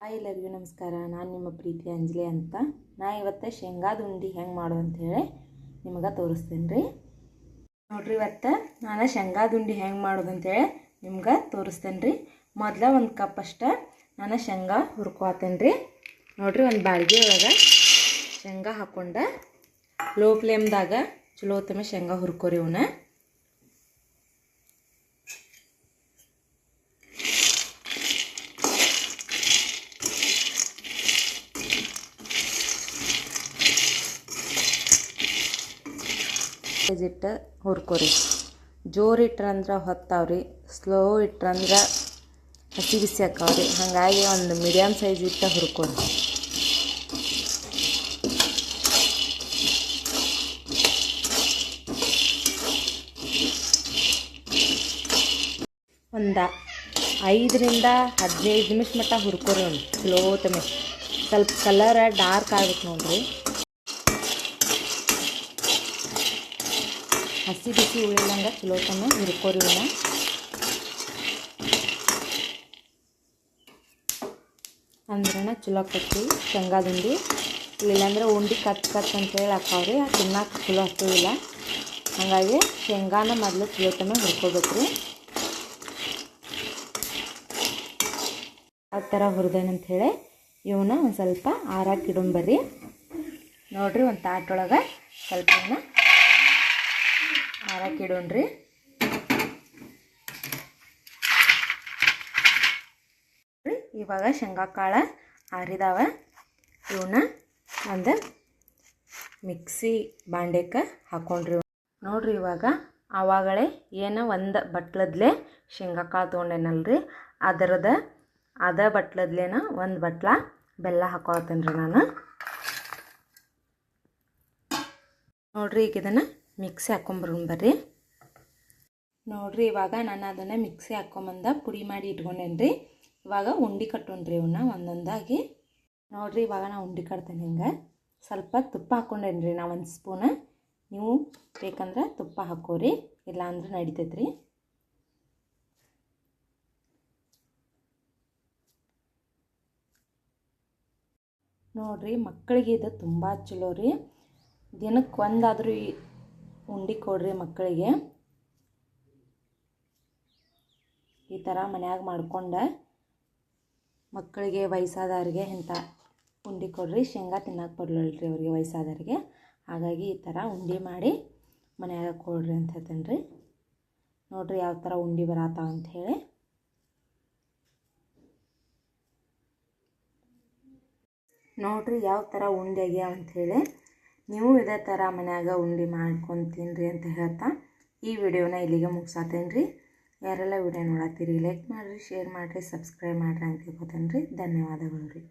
Hi ಎಲ್ಲರಿಗೂ ನಮಸ್ಕಾರ. ನಾನು ನಿಮ್ಮ ಪ್ರೀತಿ ಅಂಜಲಿ ಅಂತ. ನಾ ಇವತ್ತು ಶೇಂಗಾದ ಉಂಡೆ ಹೆಂಗೆ ಮಾಡು ಹೇಳಿ ನಿಮಗೆ ತೋರಿಸ್ತೇನೆ ರೀ ನೋಡ್ರಿ ಇವತ್ತು ನಾನು ಶೇಂಗಾದ ಉಂಡೆ ಹೆಂಗೆ ಮಾಡೋದು ಅಂತೇಳಿ ನಿಮ್ಗೆ ತೋರಿಸ್ತೇನೆ ರೀ ಮೊದಲ ಒಂದು ಕಪ್ ಅಷ್ಟೇ ನಾನು ಶೇಂಗಾ ಹುರ್ಕೊತೇನೆ ರೀ ನೋಡ್ರಿ ಒಂದು ಬಾಳ್ಗೆ ಒಳಗೆ ಶೇಂಗಾ ಹಾಕ್ಕೊಂಡು ಲೋ ಫ್ಲೇಮ್ದಾಗ ಚಲೋ ಹೊತ್ತಮೆ ಶೇಂಗಾ ಹುರ್ಕೋರಿ ಇವನ್ನ ಇಟ್ಟು ಹುರ್ಕೊರಿ. ಜೋರು ಇಟ್ರಂದ್ರೆ ಹೊತ್ತಾವ್ರಿ ಸ್ಲೋ ಇಟ್ರಂದ್ರೆ ಹಸಿ ಬಿಸಿ ಹಾಕಾವ್ರಿ ಹಾಗಾಗಿ ಒಂದು ಮೀಡಿಯಮ್ ಸೈಜ್ ಇಟ್ಟು ಹುರ್ಕೊರಿ. ಒಂದು ಐದರಿಂದ ಹದಿನೈದು ನಿಮಿಷ ಮಟ್ಟ ಹುರ್ಕೊರಿ ಒಂದು ಸ್ಲೋ ತಮೆ ಸ್ವಲ್ಪ ಕಲರ್ ಡಾರ್ಕ್ ಆಗುತ್ತೆ ನೋಡ್ರಿ. ಹಸಿ ಬಿಸಿ ಉಳಿಲ್ಲಂಗೆ ಚಲೋ ತಮ್ಮ ಹುರ್ಕೋರಿ ಇವನ್ನ ಅಂದ್ರನ ಚಲೋ ಆಕೈತಿ ಶೇಂಗಾದ ಉಂಡೆ ಇಲ್ಲಾಂದ್ರೆ ಉಂಡೆ ಕತ್ ಕತ್ ಅಂತೇಳಿ ಹಾಕಾವ್ರಿ. ತಿನ್ನಕ್ಕೆ ಚಲೋ ಆಗ್ತದಿಲ್ಲ ಹಾಗಾಗಿ ಶೇಂಗಾನ ಮೊದಲು ಚಲೋ ಹುರ್ಕೋಬೇಕು ರೀ ಆ ಥರ ಹುರಿದೇನಂಥೇಳಿ ಇವನ್ನ ಒಂದು ಸ್ವಲ್ಪ ಆರಾಕಿ ಇಡೋಂಬರ್ರಿ. ನೋಡ್ರಿ ಒಂದು ತಾಟೊಳಗೆ ಸ್ವಲ್ಪ ಇಡೋಣ್ರಿ ಇವಾಗ ಶೇಂಗಾ ಕಾಳು ಆರಿದಾವ. ಇವನ್ನ ಒಂದು ಮಿಕ್ಸಿ ಬಾಂಡೆಕ್ಕೆ ಹಾಕೊಂಡ್ರಿ ನೋಡ್ರಿ ಇವಾಗ ಆವಾಗಲೇ ಏನೋ ಒಂದು ಬಟ್ಲದ್ಲೆ ಶೇಂಗಾ ಕಾಳು ತೊಗೊಂಡೇನಲ್ರಿ. ಅದರದ ಅದ ಬಟ್ಲದ್ಲೇನ ಒಂದು ಬಟ್ಲ ಬೆಲ್ಲ ಹಾಕೊಳ್ತೇನೆ ರೀ ನಾನು. ನೋಡ್ರಿ ಈಗ ಇದನ್ನು ಮಿಕ್ಸಿ ಹಾಕೊಂಬರೋಣ ಬರ್ರಿ. ನೋಡ್ರಿ, ಇವಾಗ ನಾನು ಅದನ್ನು ಮಿಕ್ಸಿ ಹಾಕೊಂಬಂದ ಪುಡಿ ಮಾಡಿ ಇಟ್ಕೊಂಡೇನಿ ರೀ ಇವಾಗ ಉಂಡೆ ಕಟ್ಟೋಣ್ರಿ ಇವನ್ನ ಒಂದೊಂದಾಗಿ. ನೋಡ್ರಿ, ಇವಾಗ ನಾ ಉಂಡೆ ಕಟ್ತೇನೆ ಹಿಂಗೆ. ಸ್ವಲ್ಪ ತುಪ್ಪ ಹಾಕ್ಕೊಂಡೇನಿ ರೀ ನಾವು ಒಂದು ಸ್ಪೂನ. ನೀವು ಬೇಕಂದ್ರೆ ತುಪ್ಪ ಹಾಕೋರಿ ಇಲ್ಲ ಅಂದ್ರೆ ನಡಿತೈತೆ ರೀ ನೋಡ್ರಿ, ಮಕ್ಕಳಿಗೆ ಇದು ತುಂಬ ಚಲೋ ರೀ. ದಿನಕ್ಕೆ ಒಂದಾದರೂ ಉಂಡೆ ಕೊಡ್ರಿ ಮಕ್ಕಳಿಗೆ. ಈ ಥರ ಮನ್ಯಾಗ ಮಾಡ್ಕೊಂಡು ಮಕ್ಕಳಿಗೆ ವಯಸ್ಸಾದವ್ರಿಗೆ ಇಂಥ ಉಂಡಿ ಕೊಡ್ರಿ. ಶೇಂಗಾ ತಿನ್ನಕ್ಕೆ ಬರಲಿಲ್ಲ ರೀ ಅವ್ರಿಗೆ ವಯಸ್ಸಾದವ್ರಿಗೆ. ಹಾಗಾಗಿ ಈ ಥರ ಉಂಡೆ ಮಾಡಿ ಮನ್ಯಾಗ ಕೊಡ್ರಿ ಅಂತ ಹೇಳ್ತೇನೆ ರೀ ನೋಡಿರಿ ಯಾವ ಥರ ಉಂಡೆ ಬರತ್ತಾವ ಅಂಥೇಳಿ ನೋಡಿರಿ ಯಾವ ಥರ ಉಂಡೆ ಆಗ್ಯಾವ ಅಂಥೇಳಿ ನೀವು ಇದೇ ಥರ ಮನ್ಯಾಗ ಉಂಡೆ ಮಾಡ್ಕೊಂಡು ತಿನ್ನಿರಿ ಅಂತ ಹೇಳ್ತಾ ಈ ವಿಡಿಯೋನ ಇಲ್ಲಿಗೆ ಮುಗಿಸಾತೇನೆ ರೀ ಯಾರೆಲ್ಲ ವಿಡಿಯೋ ನೋಡತ್ತೀರಿ ಲೈಕ್ ಮಾಡಿರಿ ಶೇರ್ ಮಾಡಿರಿ ಸಬ್ಸ್ಕ್ರೈಬ್ ಮಾಡಿರಿ ಅಂತ ಹೇಳ್ಕೊತೇನೆ ರೀ ಧನ್ಯವಾದಗಳು ರೀ.